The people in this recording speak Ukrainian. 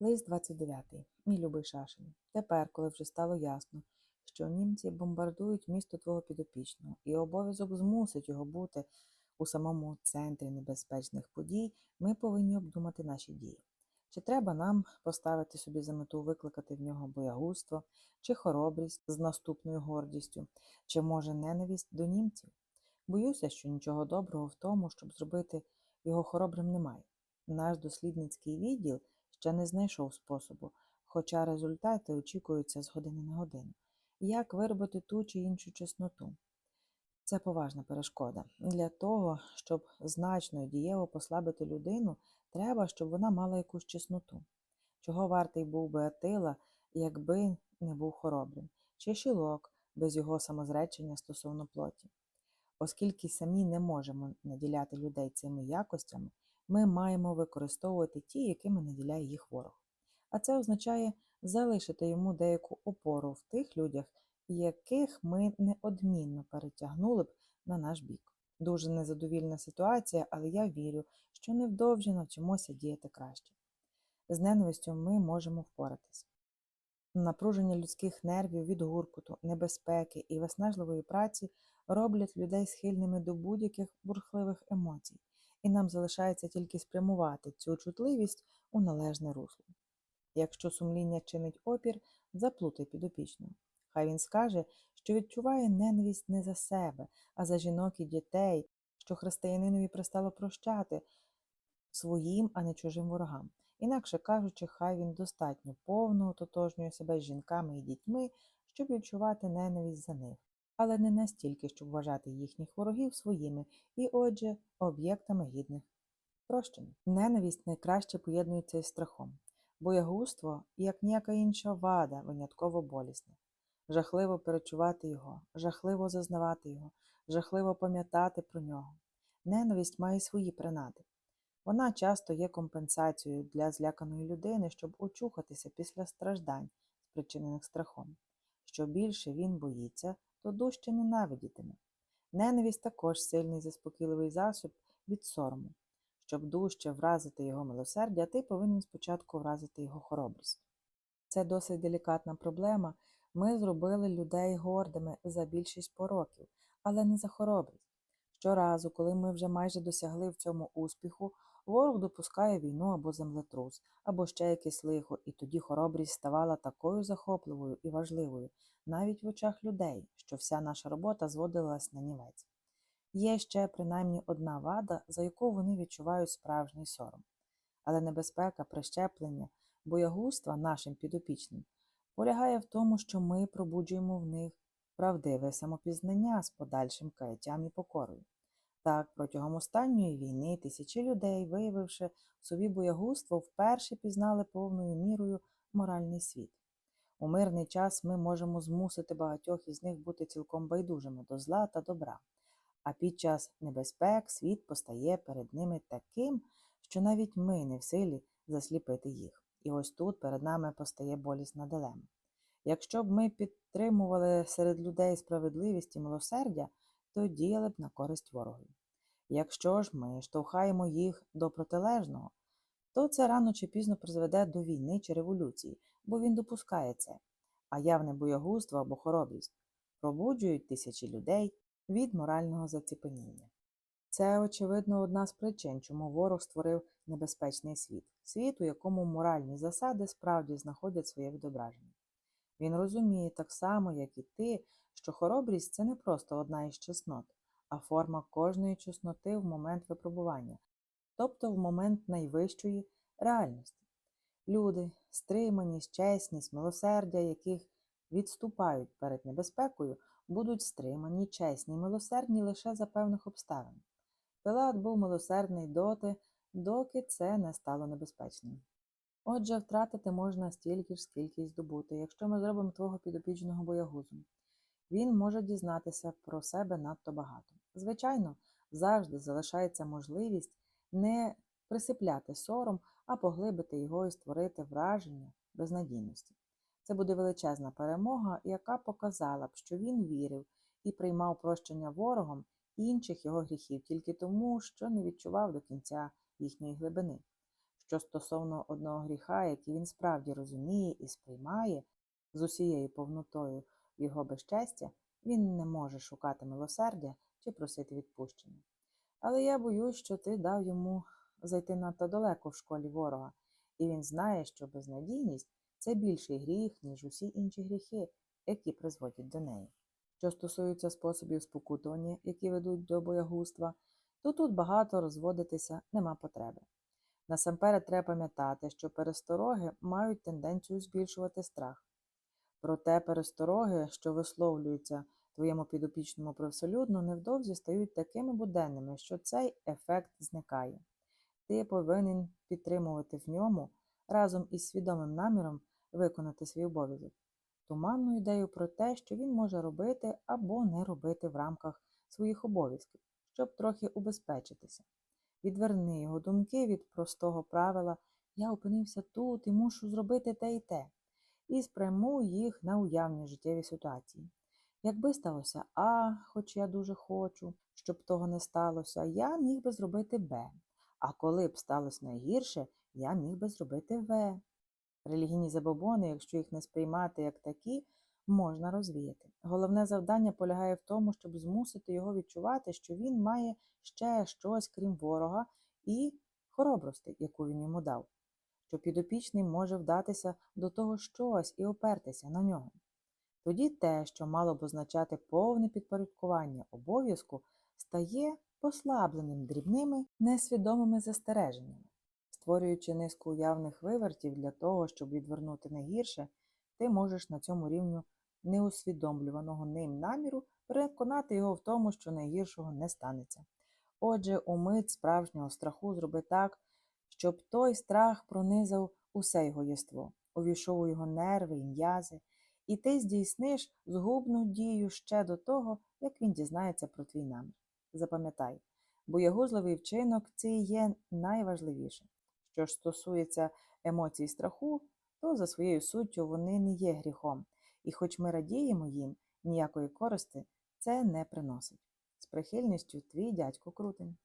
Лист 29. Мій любий Шашин. Тепер, коли вже стало ясно, що німці бомбардують місто твого підопічного, і обов'язок змусить його бути у самому центрі небезпечних подій, ми повинні обдумати наші дії. Чи треба нам поставити собі за мету викликати в нього боягузтво, чи хоробрість з наступною гордістю, чи може ненависть до німців? Боюся, що нічого доброго в тому, щоб зробити його хоробрим немає. Наш дослідницький відділ ще не знайшов способу, хоча результати очікуються з години на годину. Як виробити ту чи іншу чесноту? Це поважна перешкода. Для того, щоб значно і дієво послабити людину, треба, щоб вона мала якусь чесноту. Чого вартий був би Атила, якби не був хоробрим, чи шілок без його самозречення стосовно плоті. Оскільки самі не можемо наділяти людей цими якостями, ми маємо використовувати ті, якими наділяє їх ворог. А це означає залишити йому деяку опору в тих людях, яких ми неодмінно перетягнули б на наш бік. Дуже незадовільна ситуація, але я вірю, що невдовзі навчимося діяти краще. З ненавистю ми можемо впоратись. Напруження людських нервів від гуркуту, небезпеки і виснажливої праці роблять людей схильними до будь-яких бурхливих емоцій, і нам залишається тільки спрямувати цю чутливість у належне русло. Якщо сумління чинить опір, заплутай підопічного. Хай він скаже, що відчуває ненависть не за себе, а за жінок і дітей, що християнинові пристало прощати своїм, а не чужим ворогам. Інакше кажучи, хай він достатньо повно ототожнює себе з жінками і дітьми, щоб відчувати ненависть за них, але не настільки, щоб вважати їхніх ворогів своїми і, отже, об'єктами гідних прощення. Ненависть найкраще поєднується із страхом. Боягузтво, як ніяка інша вада, винятково болісне. Жахливо перечувати його, жахливо зазнавати його, жахливо пам'ятати про нього. Ненависть має свої принади. Вона часто є компенсацією для зляканої людини, щоб очухатися після страждань, спричинених страхом. Що більше він боїться, то дужче ненавидітиме. Ненависть також сильний заспокійливий засіб від сорому. Щоб дужче вразити його милосердя, ти повинен спочатку вразити його хоробрість. Це досить делікатна проблема. Ми зробили людей гордими за більшість пороків, але не за хоробрість. Щоразу, коли ми вже майже досягли в цьому успіху, ворог допускає війну або землетрус, або ще якесь лихо, і тоді хоробрість ставала такою захопливою і важливою, навіть в очах людей, що вся наша робота зводилась на нівець. Є ще принаймні одна вада, за яку вони відчувають справжній сором. Але небезпека прищеплення, боягузтва нашим підопічним полягає в тому, що ми пробуджуємо в них правдиве самопізнання з подальшим каяттям і покорою. Так, протягом останньої війни тисячі людей, виявивши собі боягузтво, вперше пізнали повною мірою моральний світ. У мирний час ми можемо змусити багатьох із них бути цілком байдужими до зла та добра, а під час небезпек світ постає перед ними таким, що навіть ми не в силі засліпити їх. І ось тут перед нами постає болісна дилема. Якщо б ми підтримували серед людей справедливість і милосердя, то діяли б на користь ворогові. Якщо ж ми штовхаємо їх до протилежного, то це рано чи пізно призведе до війни чи революції, бо він допускає це, а явне боягузтво або хоробрість пробуджують тисячі людей від морального заціпеніння. Це, очевидно, одна з причин, чому ворог створив небезпечний світ, світ, у якому моральні засади справді знаходять своє відображення. Він розуміє так само, як і ти, що хоробрість це не просто одна із чеснот, а форма кожної чесноти в момент випробування, тобто в момент найвищої реальності. Люди, стриманість, чесність, милосердя, яких відступають перед небезпекою, будуть стримані, чесні, милосердні лише за певних обставин. Пилат був милосердний доти, доки це не стало небезпечним. Отже, втратити можна стільки ж, скільки й здобути, якщо ми зробимо твого підопічного боягузом. Він може дізнатися про себе надто багато. Звичайно, завжди залишається можливість не присипляти сором, а поглибити його і створити враження безнадійності. Це буде величезна перемога, яка показала б, що він вірив і приймав прощення ворогом інших його гріхів тільки тому, що не відчував до кінця їхньої глибини. що стосовно одного гріха, який він справді розуміє і сприймає з усією повнотою його безчестя, він не може шукати милосердя чи просити відпущення. Але я боюсь, що ти дав йому зайти надто далеко в школі ворога, і він знає, що безнадійність це більший гріх, ніж усі інші гріхи, які призводять до неї. Що стосується способів спокутування, які ведуть до боягузтва, то тут багато розводитися нема потреби. Насамперед треба пам'ятати, що перестороги мають тенденцію збільшувати страх. Проте перестороги, що висловлюються твоєму підопічному привселюдно, невдовзі стають такими буденними, що цей ефект зникає. Ти повинен підтримувати в ньому разом із свідомим наміром виконати свій обов'язок, туманну ідею про те, що він може робити або не робити в рамках своїх обов'язків, щоб трохи убезпечитися. Відверни його думки від простого правила Я опинився тут і мушу зробити те і те, і спрямуй їх на уявні життєві ситуації. Якби сталося А, хоч я дуже хочу, щоб того не сталося, я міг би зробити Б. А коли б сталося найгірше, я міг би зробити В. Релігійні забобони, якщо їх не сприймати як такі, можна розвіяти. Головне завдання полягає в тому, щоб змусити його відчувати, що він має ще щось, крім ворога, і хоробрости, яку він йому дав, що підопічний може вдатися до того щось і опертися на нього. Тоді те, що мало б означати повне підпорядкування обов'язку, стає послабленим дрібними несвідомими застереженнями. Створюючи низку уявних вивертів для того, щоб відвернути найгірше, ти можеш на цьому рівню неусвідомлюваного ним наміру переконати його в тому, що найгіршого не станеться. Отже, у справжнього страху зроби так, щоб той страх пронизав усе його єство, увійшов у його нерви і м'язи, і ти здійсниш згубну дію ще до того, як він дізнається про твій намір. Запам'ятай, боягузливий вчинок це є найважливіше. Що ж стосується емоцій страху, то за своєю суттю вони не є гріхом, і хоч ми радіємо їм, ніякої користи це не приносить. З прихильністю твій дядько Крутень.